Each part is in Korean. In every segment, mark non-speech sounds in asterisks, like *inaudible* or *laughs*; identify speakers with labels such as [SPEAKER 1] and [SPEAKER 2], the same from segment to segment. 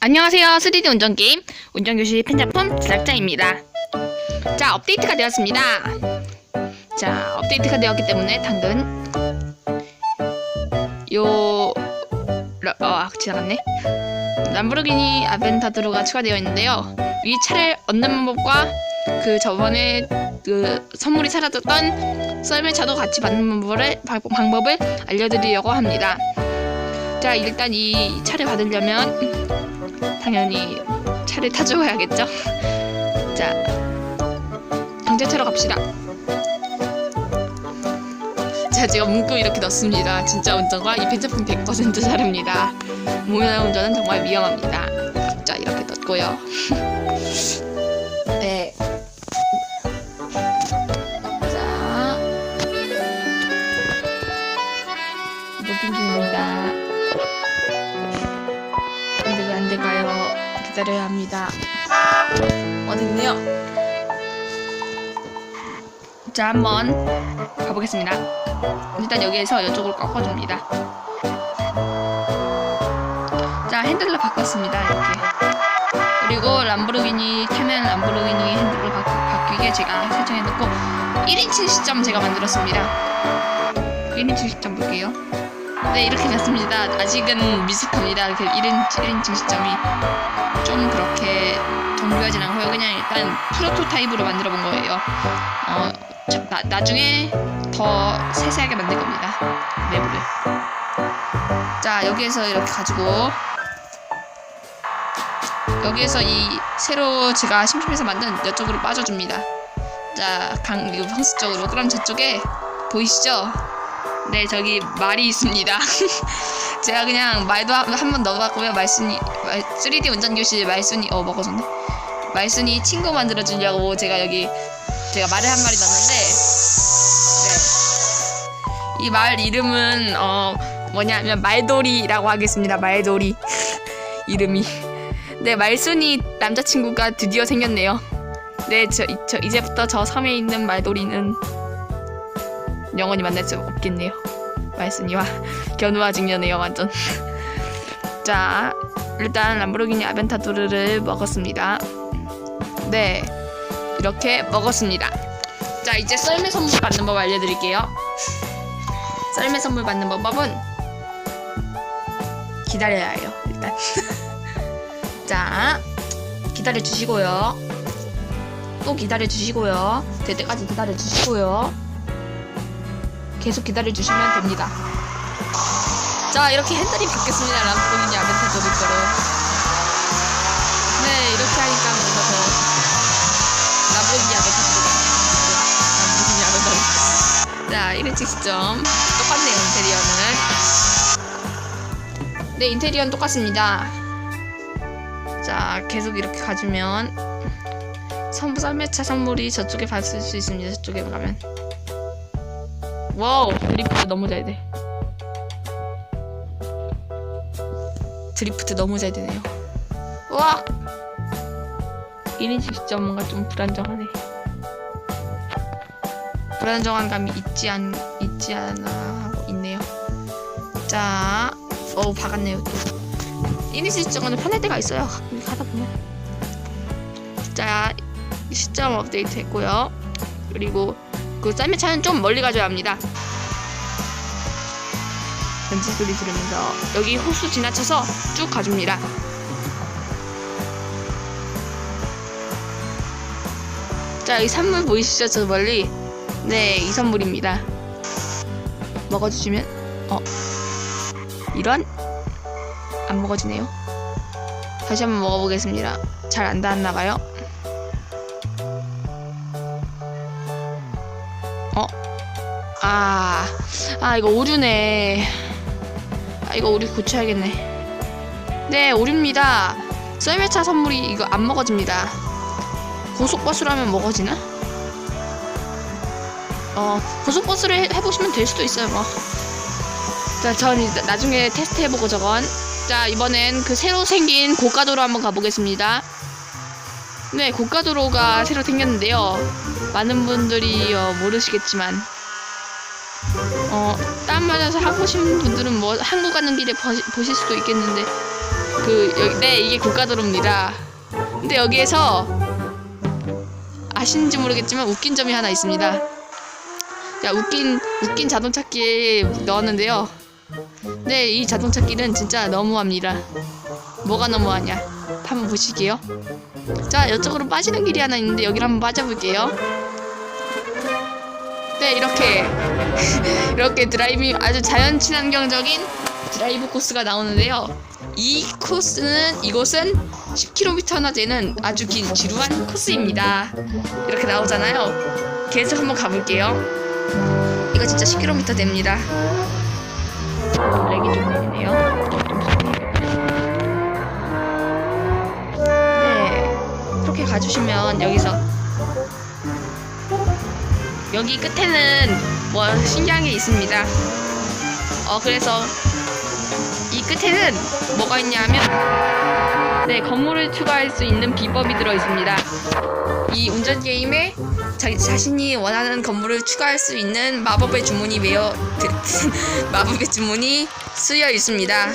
[SPEAKER 1] 안녕하세요. 3D 운전게임 운전교실 펜자품 제작자입니다. 자, 업데이트가 되었습니다. 자, 업데이트가 되었기 때문에 당근 요... 라, 어, 지나갔네. 람보르기니 아벤타도르가 추가되어 있는데요. 이 차를 얻는 방법과 그 저번에 그 선물이 사라졌던 썰매차도 같이 받는 방법을, 방- 방법을 알려드리려고 합니다. 자, 일단 이 차를 받으려면 당연히 차를 타줘야겠죠. 자, 경찰차로 갑시다. 자, 제가 문구 이렇게 넣습니다. 진짜 운전과 이 펜자품 100% 차례입니다. 무면허 운전은 정말 위험합니다. 자, 이렇게 넣고요. *laughs* 네. 자, 중입니다. 근데 왜 안 될까요? 기다려야 합니다. 어딨네요? 자, 한번 가보겠습니다. 일단 여기에서 이쪽으로 꺾어줍니다. 자, 핸들을 바꿨습니다. 이렇게. 그리고 람보르기니, 캐멘 람보르기니 핸들을 바, 바뀌게 제가 설정해놓고 1인칭 시점 제가 만들었습니다. 1인칭 시점 볼게요. 네, 이렇게 됐습니다. 아직은 미숙합니다. 이렇게 1인, 1인칭 시점이 좀 그렇게 정교하진 않고요. 그냥 일단 프로토타입으로 만들어 본 거예요. 어, 자, 나, 나중에 더 세세하게 만들 겁니다. 내부를. 자, 여기에서 이렇게 가지고 여기에서 이 새로 제가 심심해서 만든 이쪽으로 빠져줍니다. 자, 강, 이거 평수 쪽으로. 그럼 저쪽에 보이시죠? 네, 저기 말이 있습니다. *laughs* 제가 그냥 말도 한 번 넣어봤고요. 말순이, 말, 3D 운전 교실 말순이, 어, 먹어줬네. 말순이 친구 만들어 주려고 제가 여기, 제가 말을 한 마리 넣었는데, 네. 이 말 이름은, 어, 뭐냐면, 말돌이라고 하겠습니다. 말돌이. *laughs* 이름이. 네, 말순이 남자친구가 드디어 생겼네요. 네, 저, 이- 저 이제부터 저 섬에 있는 말돌이는 영원히 만날 수 없겠네요. 말순이와 견우와 직녀네요, 완전. *laughs* 자, 일단 람보르기니 아벤타도르를 먹었습니다. 네, 이렇게 먹었습니다. 자, 이제 썰매 선물 받는 법 알려드릴게요. 썰매 선물 받는 방법은 기다려야 해요, 일단. *laughs* 자, 기다려 주시고요. 또 기다려 주시고요. 될 때까지 기다려 주시고요. 계속 기다려 주시면 됩니다. 자, 이렇게 핸들이 바뀌었습니다. 람보르기니 아벤타도르 거로. 네, 이렇게 하니까 뭔가 더 람보르기니 아벤타도르. 람보르기니 아벤타도르. 자, 1인칭 시점. 똑같네요, 인테리어는. 네, 인테리어는 똑같습니다. 자, 계속 이렇게 가주면 선부 썰매차 선물이 저쪽에 받을 수 있습니다. 저쪽에 가면. 와우, 드리프트 너무 잘 돼. 드리프트 너무 잘 되네요. 와! 1인칭 시점 뭔가 좀 불안정하네. 불안정한 감이 있지 않, 있지 않아 있네요. 자, 어우, 박았네요, 또. 1인칭 시점은 편할 때가 있어요. 가끔 하다 보면. 자, 시점 업데이트 했고요. 그리고 그 썰매차는 좀 멀리 가져야 합니다. 벤치 소리 들으면서 여기 호수 지나쳐서 쭉 가줍니다. 자, 이 산물 보이시죠? 저 멀리. 네, 이 선물입니다. 먹어주시면, 어, 이런? 안 먹어지네요. 다시 한번 먹어보겠습니다. 잘 안 닿았나봐요. 아, 아, 이거 오류네. 아, 이거 오류 고쳐야겠네. 네, 오류입니다. 썰매차 선물이 이거 안 먹어집니다. 고속버스라면 먹어지나? 어, 고속버스를 해- 해보시면 될 수도 있어요, 뭐. 자, 전 이제 나중에 테스트 해보고 저건. 자, 이번엔 그 새로 생긴 고가도로 한번 가보겠습니다. 네, 고가도로가 새로 생겼는데요. 많은 분들이 어, 모르시겠지만, 어, 땀 맞아서 하고 싶은 분들은 뭐 한국 가는 길에 버- 보실 수도 있겠는데, 그, 여기, 네, 이게 고가도로입니다. 근데 여기에서 아시는지 모르겠지만 웃긴 점이 하나 있습니다. 자, 웃긴, 웃긴 자동차기에 넣었는데요. 네, 이 자동차기는 진짜 너무합니다. 뭐가 너무하냐? 한번 보시게요. 자, 이쪽으로 빠지는 길이 하나 있는데 여기를 한번 빠져볼게요. 네, 이렇게 *laughs* 이렇게 드라이빙 아주 자연 친환경적인 드라이브 코스가 나오는데요. 이 코스는 이곳은 10km나 되는 아주 긴 지루한 코스입니다. 이렇게 나오잖아요. 계속 한번 가볼게요. 이거 진짜 10km 됩니다. 렉이 좀 걸리네요. 네, 그렇게 가주시면 여기서 여기 끝에는 뭐 신기한 게 있습니다. 어 그래서 이 끝에는 뭐가 있냐면 네 건물을 추가할 수 있는 비법이 들어 있습니다. 이 운전 게임에 자기 자신이 원하는 건물을 추가할 수 있는 마법의 주문이 드- *laughs* 마법의 주문이 쓰여 있습니다.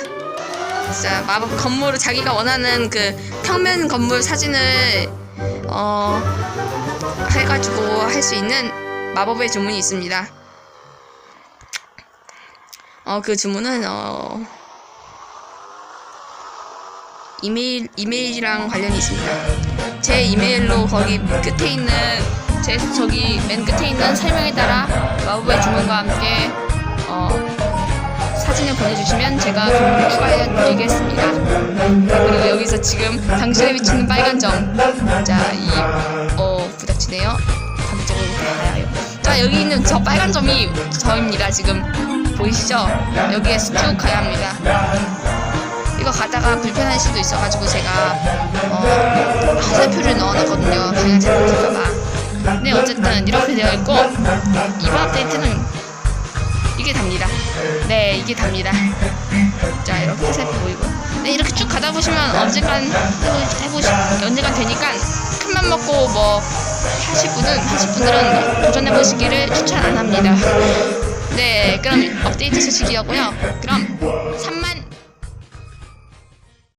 [SPEAKER 1] 자 마법 건물을 자기가 원하는 그 평면 건물 사진을 어 해가지고 할 수 있는 마법의 주문이 있습니다. 어 그 주문은 어 이메일 이메일이랑 관련이 있습니다. 제 이메일로 거기 끝에 있는 제 저기 맨 끝에 있는 설명에 따라 마법의 주문과 함께 어, 사진을 보내주시면 제가 정보를 추가해드리겠습니다. 아, 그리고 여기서 지금 당신의 위치는 빨간 점. 자, 이, 어, 부닥치네요. 자, 여기 있는 저 빨간 점이 저입니다, 지금. 보이시죠? 여기에서 쭉 가야 합니다. 이거 가다가 불편할 수도 있어가지고 제가, 어, 화살표를 넣어놨거든요. 방향 잘못할까봐. 근데 어쨌든 이렇게 되어 있고, 이번 업데이트는 이게 답니다. 네, 이게 답니다. 자, 이렇게 화살표 보이고. 네, 이렇게 쭉 가다 보시면 언젠간 해보, 해보시, 언젠간 되니까 큰 맘 먹고 뭐 하실 분은, 하실 분들은 도전해 보시기를 추천 안 합니다. 네, 그럼 업데이트 소식이었고요. 그럼 3만